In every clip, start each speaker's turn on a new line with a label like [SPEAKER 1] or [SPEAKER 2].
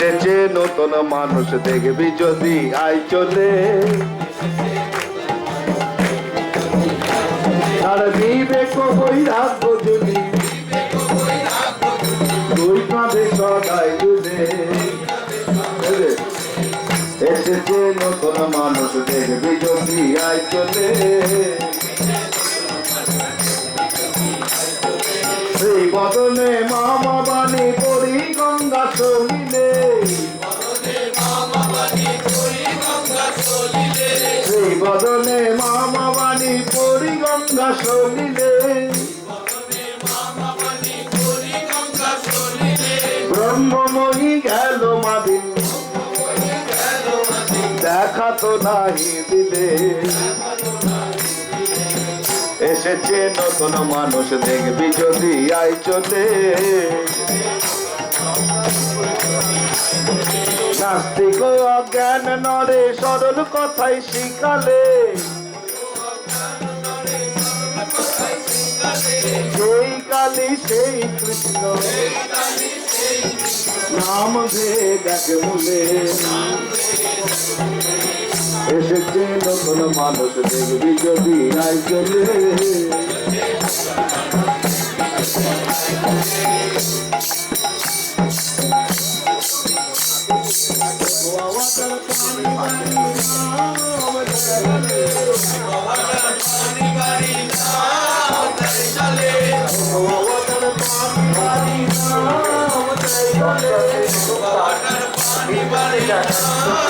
[SPEAKER 1] এসেছে নতুন মানুষ দেখবি যদি আই চলে। আর বিবেক বৈরাগ্য যদি দুই কাঁধে সদাই দুধে এসেছে নতুন মানুষ দেখবি যদি আই চলে। সেই বদনে মামা বাণী পরি গঙ্গা চলিলে। সেই বদনে মামা বাণী পরি গঙ্গা চলিলে। ব্রহ্মময়ী গেল মাদিন। দেখা তো নাহি দিলে। এসেছে, নতুন মানুষ দেখবি যদি আই চলে নাস্তিক অজ্ঞান নরে, সরল কথাই শিখালে। সেই কালী সেই কৃষ্ণ। নাম ভেদ এক মূলে। এসেছে নতুন মানুষ দেখবি যদি আই চলে আল্লাহ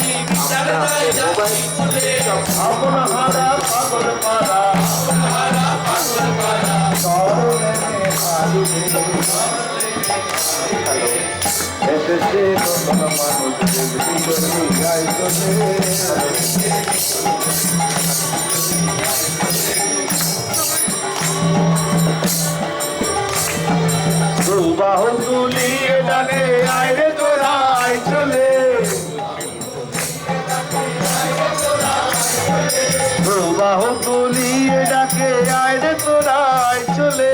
[SPEAKER 1] বিচার নাই জাতি আপন হারা পাগল পারা এসেছে মানুষ দেখবি বাহু তুলিয়ে ডাকে আইরে তোরা আই চলে।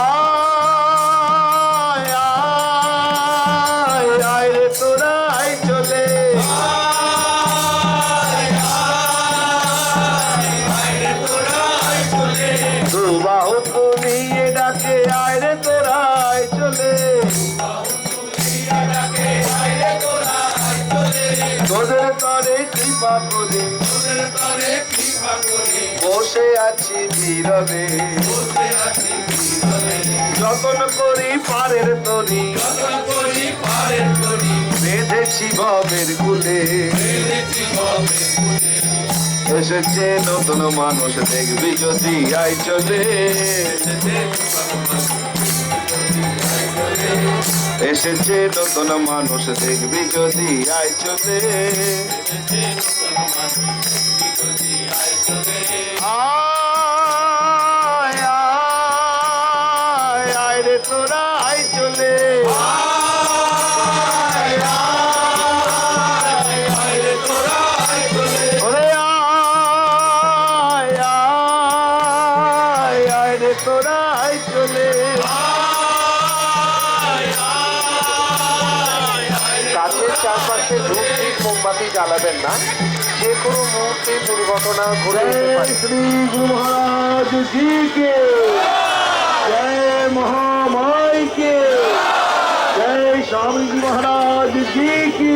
[SPEAKER 1] আয় আয় আয় রে তোরা আই চলে। দুবাহু তুলিয়ে ডাকে, আয় রে তোরা আই চলে। কৃপা বসে আছি নীরবে। যতন করি পারের তরি বেঁধেছি ভবের কুলে। এসেছে নতুন মানুষ, দেখবি যদি আই চলে। এসেছে নতুন মানুষ দেখবি যদি আই চলে। আয় আয় আয় রে তোরা আই চলে।
[SPEAKER 2] পাশে ধূপদীপ মোমবাতি জ্বালাবেন না। যে কোনো মুহূর্তে দুর্ঘটনা
[SPEAKER 1] ঘুরে শ্রী গুরু মহারাজ জি কে। জয় মহামাই কে। জয় স্বামীজি মহারাজ জি কি।